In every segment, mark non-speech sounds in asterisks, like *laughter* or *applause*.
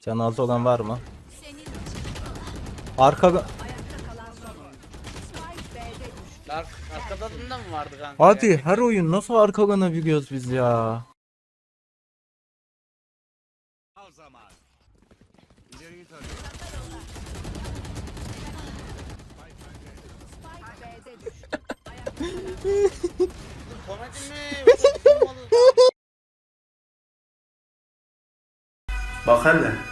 Canı az olan var mı? Arka... Ark arkada da mı vardı kanka? Hadi ya? her oyun nasıl biz ya? Komedi mi? Yoksa tutulmalı mı? Bak hele.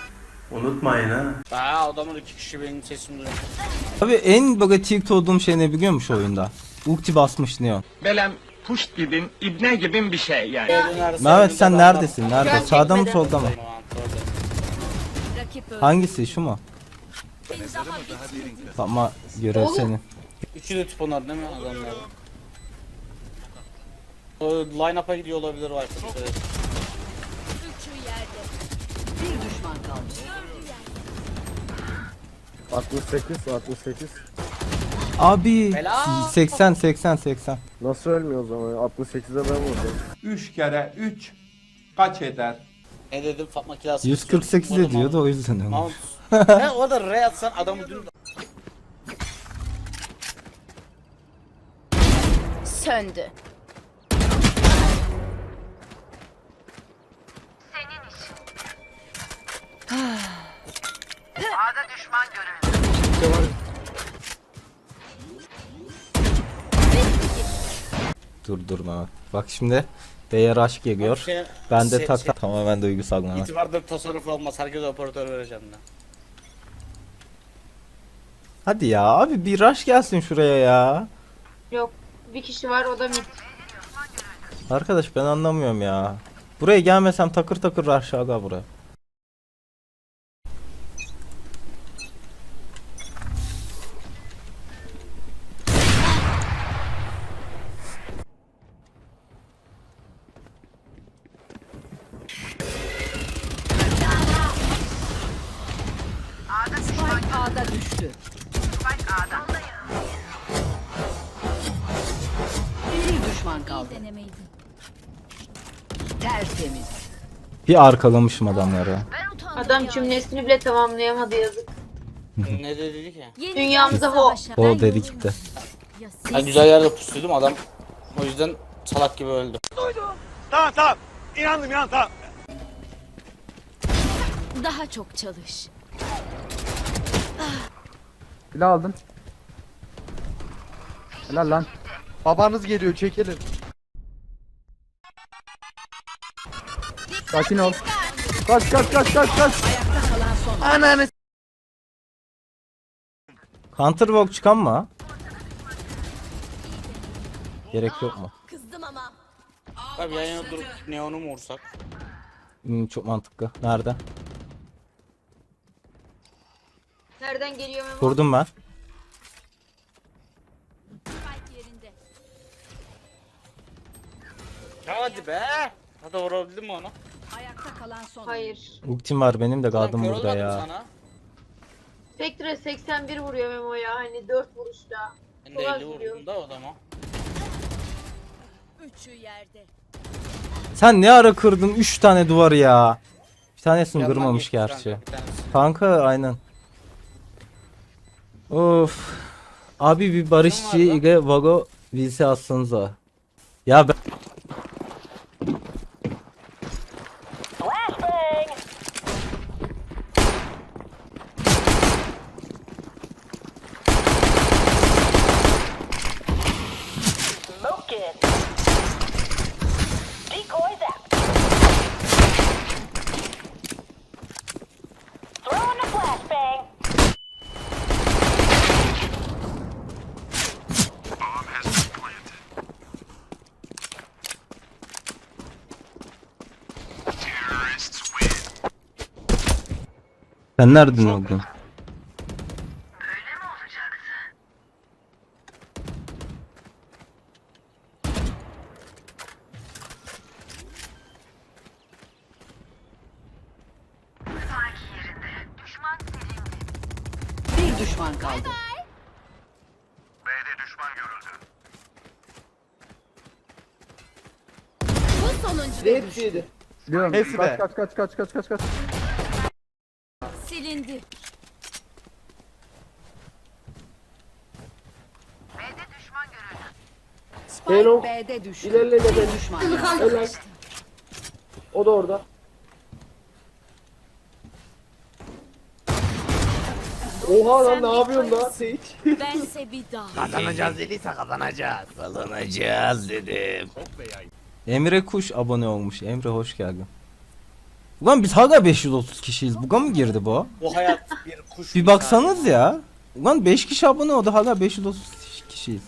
Unutmayın ha. Aa adamın iki kişi benim sesimi duyuyor. Abi en böyle tilt olduğum şey ne biliyor musun şu oyunda? Ulti basmış Neon. Belem puş gibin, ibne gibin bir şey yani. Mehmet sen neredesin? Nerede? Sağda mı solda mı? Rakip öldü. Hangisi şu mu? Ama görev senin. Üçü de tip onlar değil mi adamlar? O line-up'a gidiyor olabilir var. Evet. Düşman kaldı. 68 68 Abi Helal. 80 80 80. Nasıl ölmüyor o zaman? 68'e ben vurdum. 3 kere 3 kaç eder? Ne dedim Fatma Kilas? 148 ediyordu o yüzden. Mount. Mount. He orada R atsan adamı dün Söndü. Dur dur Mehmet. Bak şimdi B'ye rush geliyor. Şey- Ben de şey- tak şey- tamamen duygusal Mehmet. İtibarda tasarruf olmaz. Herkese operatör vereceğim ben. Hadi ya abi bir rush gelsin şuraya ya. Yok. Bir kişi var o da mid. Arkadaş ben anlamıyorum ya. Buraya gelmesem takır takır rush aga buraya. Düştü. Bir düşman kaldı. Denemeydi. Tertemiz. Bir arkalamışım adamları. Adam ya. cümlesini bile tamamlayamadı yazık. ne dedi ki? Dünyamıza ho. O dedi gitti. Ya Ben güzel yerde pusuydum adam. O yüzden salak gibi öldü. Tamam tamam. İnandım inan tamam. Daha çok çalış. Silah aldım. Helal lan. Babanız geliyor çekelim. Sakin ol. Kaç kaç kaç kaç kaç. Ananı Counter walk çıkan mı? Gerek yok mu? Kızdım ama. Abi yan yana durup neonu mu vursak? Hmm, çok mantıklı. Nerede? Nereden geliyor Memo? Kurdum ben. Hadi be. Hadi vurabildin mi onu? Ayakta kalan son. Hayır. Ultim var benim de Ulan kaldım kör burada olmadım ya. Sana. Spectre 81 vuruyor Memo ya. Hani 4 vuruşta. Ben de Kolay 50 vuruyor. vurdum da adama. Üçü yerde. Sen ne ara kırdın 3 tane duvar ya. Bir tanesini Yandan kırmamış geçti gerçi. bir tanesi. Kanka aynen. Of. Abi bir barışçı ile Vago VS atsanıza. Ya ben... Sen nereden oldun? Bir düşman kaldı. B'de düşman görüldü. Bu sonuncu. Biliyorum. Hepsi kaç, kaç kaç kaç kaç kaç kaç. Silindi. Spike B'de düştü. Bir düşman kaldı. O da orada. Oha lan ne yapıyorsun lan Sage? Bense bir daha. Kazanacağız dediyse kazanacağız. Kazanacağız dedim. Emre Kuş abone olmuş. Emre hoş geldin. Ulan biz hala 530 kişiyiz. Buga mı girdi bu? Bu hayat bir kuş. Bir baksanız ya. Ulan 5 kişi abone oldu hala 530 kişiyiz.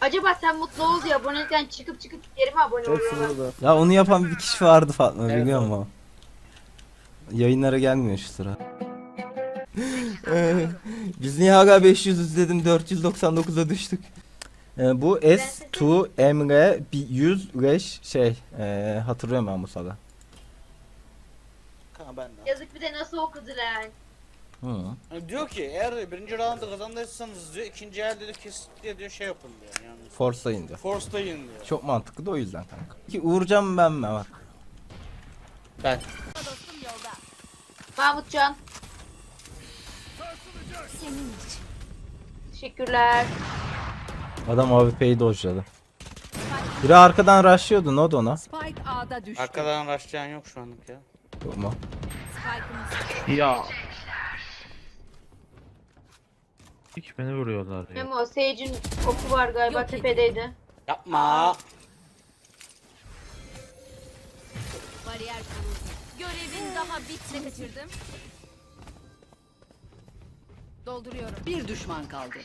Acaba sen mutlu ol diye abonelikten çıkıp çıkıp geri mi abone oluyorlar? Ya onu yapan bir kişi vardı Fatma Evet, biliyor musun? Yayınlara gelmiyor şu sıra. *laughs* Ee, Biz niye hala 500 izledim 499'a düştük. Ee, bu S2 Emre 100 leş şey ee, hatırlıyorum ben bu saga. Ha, ben de. Yazık bir de nasıl okudu lan. Hı. Yani diyor ki eğer birinci roundu kazanırsanız diyor ikinci elde de kesinlikle diyor şey yapın diyor yani. Force'layın diyor. Force'dayın diyor. Çok mantıklı da o yüzden kanka. Ki Uğurcan ben mi bak. Ben. Mahmutcan Senin için. teşekkürler. Adam AWP'yi dojladı. Biri arkadan rushlıyordu ne oldu ona? Spike A'da düştü. Arkadan başlayan yok şu anlık ya. Spike'ımız. Ya. İlk beni vuruyorlar ya. Memo Sage'in oku var galiba Yok tepedeydi. Yapma. Bariyer kuruldu. Görevin daha bitmedi. Kaçırdım. Dolduruyorum. Bir düşman kaldı.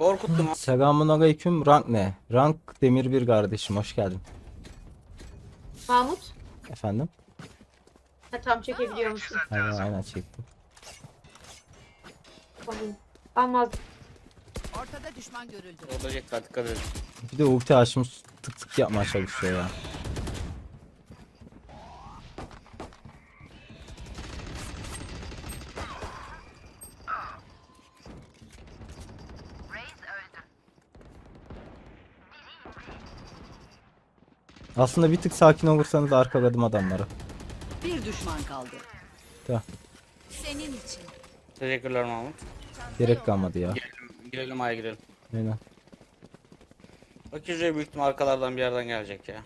Korkuttum. Selamun aleyküm rank ne? Rank demir bir kardeşim hoş geldin. Mahmut. Efendim? Ha, tam çekebiliyor musun? Aynen aynen çektim. Bakayım. Almaz. Ortada düşman görüldü. Olacak dikkat edin. Bir de ulti açmış tık tık yapmaya çalışıyor ya. Aslında bir tık sakin olursanız arkaladım adamları. Bir düşman kaldı. Senin için. Teşekkürler Mahmut. Gerek kalmadı ya. Girelim, girelim aya girelim. Aynen. Bak yüzeye büyük ihtimal arkalardan bir yerden gelecek ya.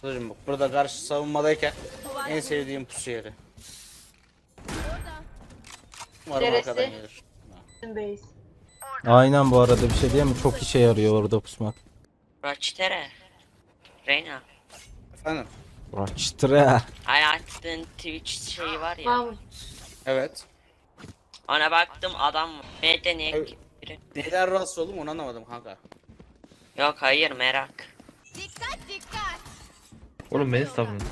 Kızım bak burada karşı savunmadayken en sevdiğim pusu yeri. Umarım Neresi? arkadan gelir. Base. Aynen bu arada bir şey diyeyim mi? Çok işe yarıyor orada pusmak. Roçtere. Reyna. Efendim? Raçtıra. Hani açtığın Twitch şeyi var ya. Mahmut. Evet. Ona baktım adam B'de niye Evet. biri? Neden rahatsız oldum onu anlamadım kanka. Yok hayır merak. Dikkat dikkat. Oğlum beni savunun.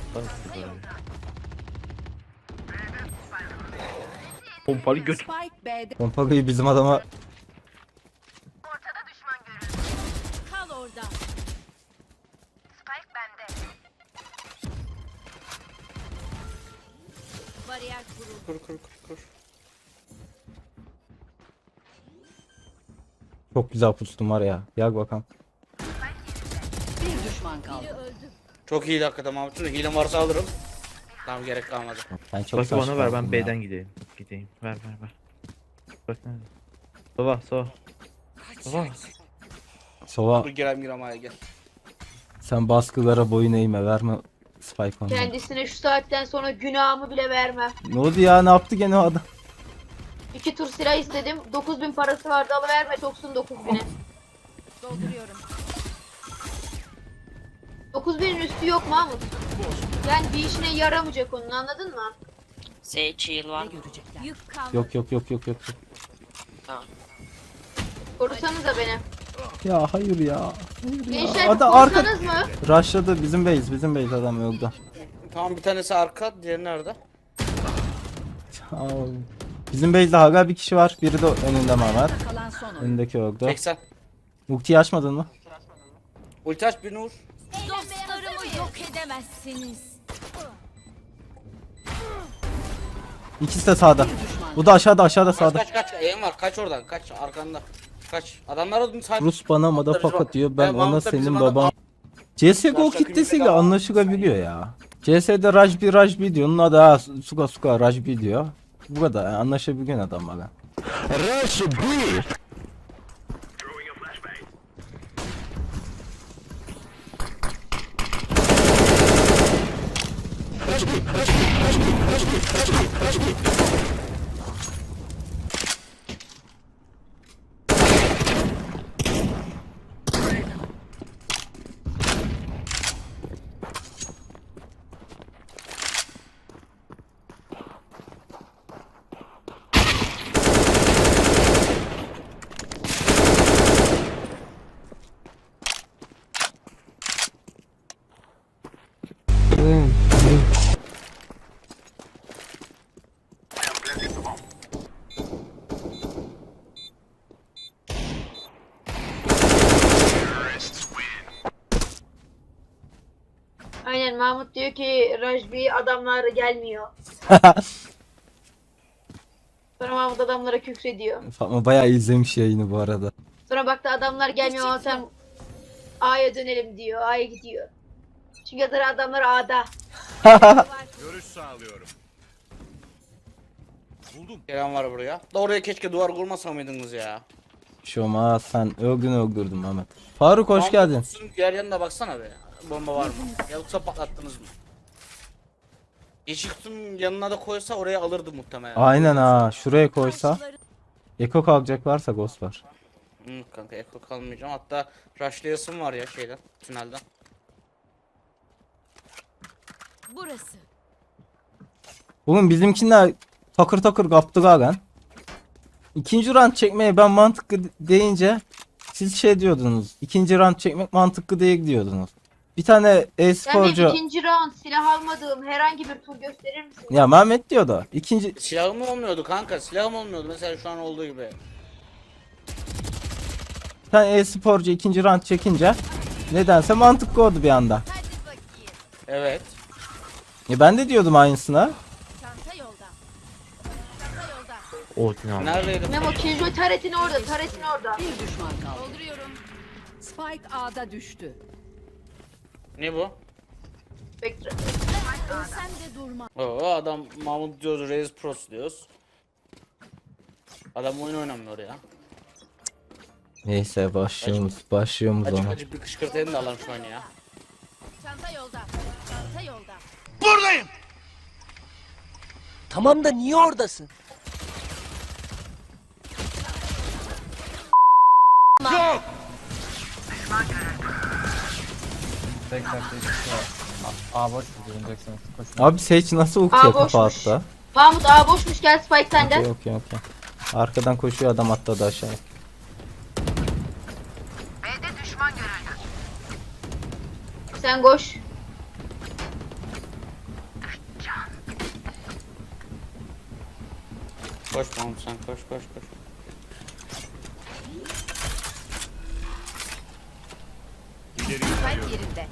Pompalı göt. Spike B'de bizim adama güzel pustum var ya. Gel bakalım. bir düşman kaldı. Çok iyi hakikaten Mahmut'un hilem varsa alırım. Tamam gerek kalmadı. Ben çok Bak bana ver saçmaladım ben ya. B'den gideyim. Gideyim. Ver ver ver. Bak nerede? Sova sova. Sova. Sova Dur girem girem aya gel. sen baskılara boyun eğme verme Spike onu. Kendisine şu saatten sonra günahımı bile vermem. Ne oldu ya ne yaptı gene o adam? İki tur silah istedim. 9000 parası vardı alıverme soksun 9000'e. Dolduruyorum. 9000'in üstü yok Mahmut. Yani bir işine yaramayacak onun anladın mı? Sage heal var mı? görecekler? Yük kalmadı. Yok yok yok yok yok. yok. Tamam. Korusanıza beni. Ya hayır ya. Gençler Adam arka korusanız mı? rushladı bizim base bizim base adam öldü. Tamam bir tanesi arka diğeri nerede? Aa, Bizim base'de hala bir kişi var. Biri de önünde Mehmet. Kalan son oyun. Önündeki öldü. 80. Ultiyi açmadın mı? Ulti aç birini vur. Dostlarımı yok edemezsiniz. İkisi de sağda. Bu da aşağıda aşağıda Kaç sağda. kaç kaç. Eğim var kaç oradan kaç arkanda. Kaç. Adamlara sadece Rus bana motherfucker diyor. Ben ona senin baban. CSGO kitlesiyle anlaşılabiliyor ya. CS'de Rajbi Rajbi diyor. Onun adı ha, Suka Suka Rajbi diyor. Bu kadar yani anlaşabilen adam bana. Aynen Mahmut diyor ki Rajbi adamlar gelmiyor. *laughs* Sonra Mahmut adamlara kükrediyor. Fatma bayağı izlemiş yayını bu arada. Sonra baktı adamlar gelmiyor ama sen A'ya dönelim diyor. A'ya gidiyor. Çünkü adamlar adamlar A'da. *laughs* Gelen var buraya. Da oraya keşke duvar kurmasa mıydınız ya? Şoma sen öldün öldürdün Mehmet. Faruk hoş Mahmut geldin. Diğer yanına baksana be. Bomba var mı? Yoksa patlattınız mı? Yeşil kutunun yanına da koysa oraya alırdı muhtemelen. Aynen ha şuraya koysa. Eko kalkacaklarsa Ghost var. Hı, kanka eko kalmayacağım. Hatta rushlayasım var ya şeyden, tünelden. Burası. Oğlum bizimkiler takır takır kaptı lan. İkinci round çekmeye ben mantıklı deyince siz şey diyordunuz. İkinci round çekmek mantıklı değil diyordunuz. Bir tane Yani e-sporcu ikinci round silah almadığım herhangi bir tur gösterir misin? ya Mehmet diyordu. İkinci Silahım olmuyordu kanka, silahım olmuyordu mesela şu an olduğu gibi. bir tane e-sporcu ikinci round çekince nedense mantıklı oldu bir anda. Hadi bakayım. Evet. Ya ben de diyordum aynısına. Çanta yolda. Çanta yolda. Odin? Memo Killjoy taretin orada, taretin orada. Bir düşman kaldı. Dolduruyorum. Spike A'da düştü. Ne bu? Spectre. Ölsem de durma. Oo adam Mahmut diyoruz, Reis Pros diyoruz. Adam oyun oynamıyor ya. Neyse başlıyoruz. Başlıyoruz Acık ona. acık bir kışkırtayım da alalım şu oyunu ya. Çanta yolda. Çanta yolda. Tamam da niye oradasın? Abi Sage nasıl Aa, ultiye kafa boşmuş. attı? Mahmut A boşmuş gel Spike senden. Okey okey okey. Arkadan koşuyor adam atladı aşağıya. Sen koş. Koş Mahmut sen koş koş koş. Kalp yerinde.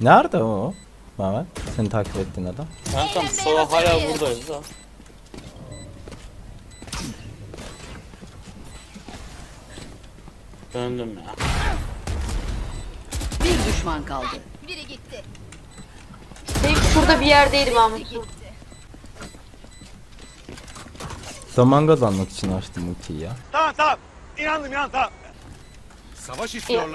Nerede o? Mehmet. Seni takip ettiğin adam. Kankam sonra hala buradayız da. Döndüm ya. Bir düşman kaldı. Biri gitti. Benim şurada bir yerdeydi Mahmut. Zaman kazanmak için açtım ultiyi ya. Ya,